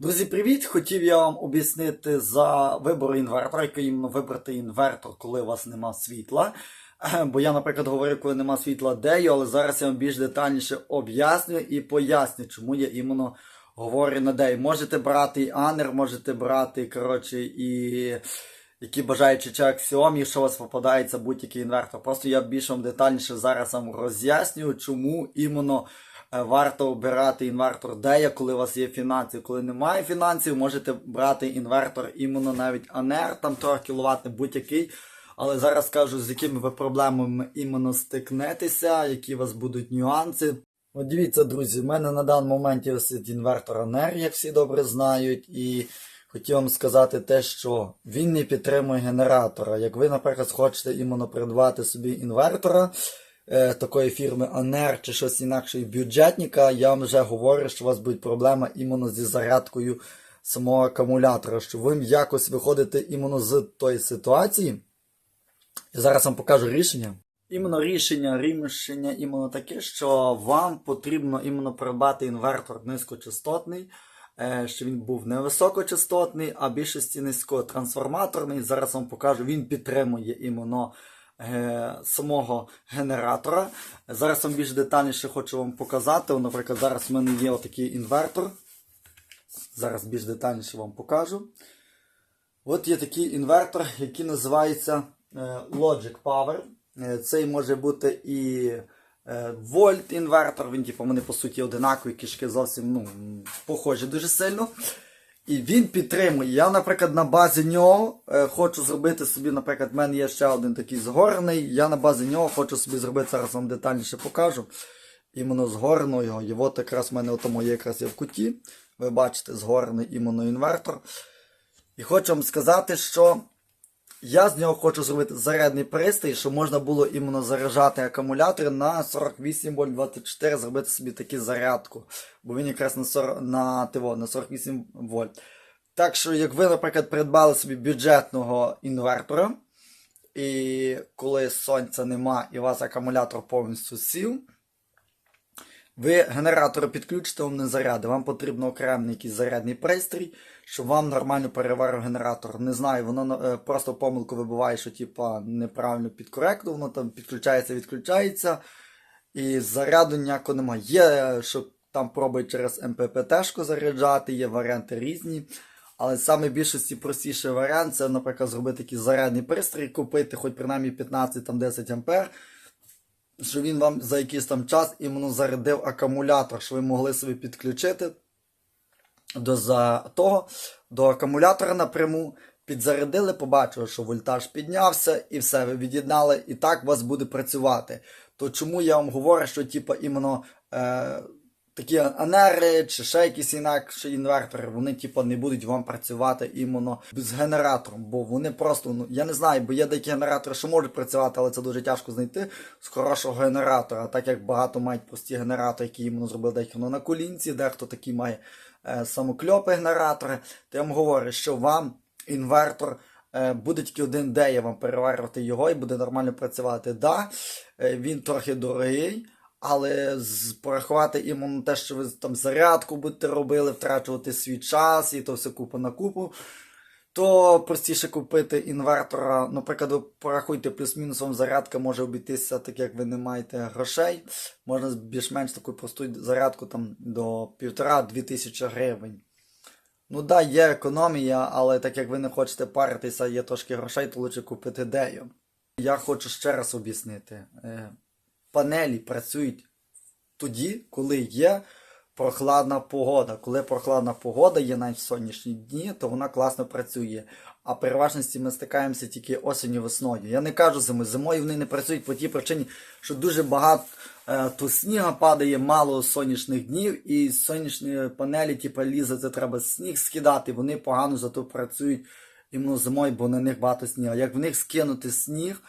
Друзі, привіт! Хотів я вам об'яснити за вибор інвертора, який іменно вибрати інвертор, коли у вас нема світла. Е, Бо я, наприклад, говорив, коли нема світла, де є, але зараз я вам більш детальніше об'ясню і поясню, чому я іменно говорю на дей. Можете брати і Анер, можете брати, коротше, і які бажаючи чи Xiaomi, якщо у вас попадається будь-який інвертор. Просто я більш вам детальніше зараз вам роз'яснюю, чому іменно варто обирати інвертор Дея, коли у вас є фінанси. Коли немає фінансів, можете брати інвертор іменно навіть АНЕР, там 3 кВт, будь-який. Але зараз скажу, з якими ви проблемами іменно стикнетеся, які у вас будуть нюанси. От дивіться, друзі, в мене на даний момент є інвертор АНЕР, як всі добре знають, і хотів вам сказати те, що він не підтримує генератора. Як ви, наприклад, хочете іменно придбати собі інвертора е, такої фірми АНЕР чи щось інакше бюджетника, я вам вже говорю, що у вас буде проблема іменно зі зарядкою самого акумулятора, що ви якось виходите іменно з тої ситуації. І зараз вам покажу рішення. Іменно рішення, рішення іменно таке, що вам потрібно іменно придбати інвертор низькочастотний, е, що він був не високочастотний, а більшості низькотрансформаторний. Зараз вам покажу, він підтримує іменно самого генератора. Зараз вам більш детальніше хочу вам показати. Наприклад, зараз в мене є отакий інвертор. Зараз більш детальніше вам покажу. От є такий інвертор, який називається е, Logic Power. Е, Цей може бути і е, вольт інвертор, він, типу, вони по суті одинакові, кишки зовсім ну, похожі дуже сильно. І він підтримує. Я, наприклад, на базі нього е, хочу зробити собі, наприклад, в мене є ще один такий згорений. Я на базі нього хочу собі зробити, зараз вам детальніше покажу. Іменно згорну його. І от якраз в мене от є якраз є в куті. Ви бачите, згорений іменно інвертор. І хочу вам сказати, що я з нього хочу зробити зарядний пристрій, щоб можна було іменно заряджати акумулятор на 48 вольт 24, зробити собі таку зарядку. Бо він якраз на 40, на, тиво, на 48 вольт. Так що, як ви, наприклад, придбали собі бюджетного інвертора, і коли сонця нема і у вас акумулятор повністю сів, ви генератор підключите, він не заряди. Вам потрібно окремий якийсь зарядний пристрій, щоб вам нормально переварив генератор. Не знаю, воно е, просто помилку вибиває, що типа неправильно підкоректно, воно там підключається, відключається. І заряду ніякого немає. Є, що там пробують через МППТ-шку заряджати, є варіанти різні. Але саме більшості простіший варіант це, наприклад, зробити такий зарядний пристрій, купити хоч принаймні 15-10 ампер що він вам за якийсь там час іменно зарядив акумулятор, що ви могли собі підключити до за того, до акумулятора напряму. Підзарядили, побачили, що вольтаж піднявся, і все, ви від'єднали, і так у вас буде працювати. То чому я вам говорю, що типу, іменно е, такі анери чи ще якісь інакші інвертори, вони типу, не будуть вам працювати іменно з генератором, бо вони просто, ну я не знаю, бо є деякі генератори, що можуть працювати, але це дуже тяжко знайти з хорошого генератора, так як багато мають прості генератори, які іменно зробили дехто на колінці, дехто такий має е, самокльопи генератори. То я вам говорю, що вам інвертор. е, Буде тільки один дея вам переварювати його і буде нормально працювати. Да, е, він трохи дорогий, але порахувати іменно те, що ви там зарядку будете робили, втрачувати свій час і то все купу на купу, то простіше купити інвертора. Наприклад, порахуйте, плюс-мінус вам зарядка може обійтися, так як ви не маєте грошей. Можна більш-менш таку просту зарядку там до півтора-дві тисячі гривень. Ну да, є економія, але так як ви не хочете паритися, є трошки грошей, то лучше купити дею. Я хочу ще раз об'яснити. Панелі працюють тоді, коли є прохладна погода. Коли прохладна погода є навіть в сонячні дні, то вона класно працює. А переважності ми стикаємося тільки осінню весною. Я не кажу зимою. Зимою вони не працюють по тій причині, що дуже багато е, то сніга падає, мало сонячних днів, і з сонячної панелі, типу, лізе, це треба сніг скидати. Вони погано зато працюють іменно зимою, бо на них багато снігу. Як в них скинути сніг,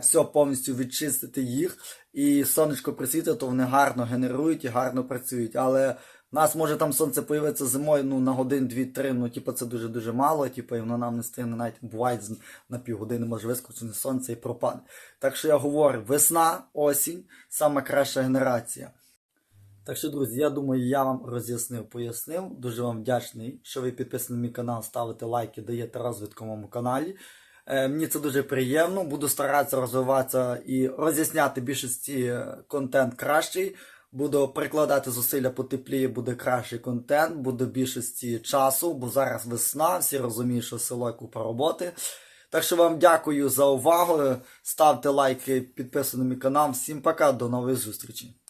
все повністю відчистити їх, і сонечко присвітить, то вони гарно генерують і гарно працюють. Але в нас може там сонце появиться зимою ну, на годин, дві-три, ну типу, це дуже-дуже мало, типу, і воно нам не стигне навіть буває на півгодини може вискочити сонце і пропаде. Так що я говорю, весна, осінь, саме краща генерація. Так що, друзі, я думаю, я вам роз'яснив, пояснив. Дуже вам вдячний, що ви підписані на мій канал, ставите лайки, даєте розвитку моєму каналі. Е, мені це дуже приємно. Буду старатися розвиватися і роз'ясняти більшості е, контент кращий. Буду прикладати зусилля потепліє, буде кращий контент, буде більшості часу, бо зараз весна, всі розуміють, що село купа роботи. Так що вам дякую за увагу. Ставте лайки, підписуйтесь на мій канал. Всім пока, до нової зустрічі.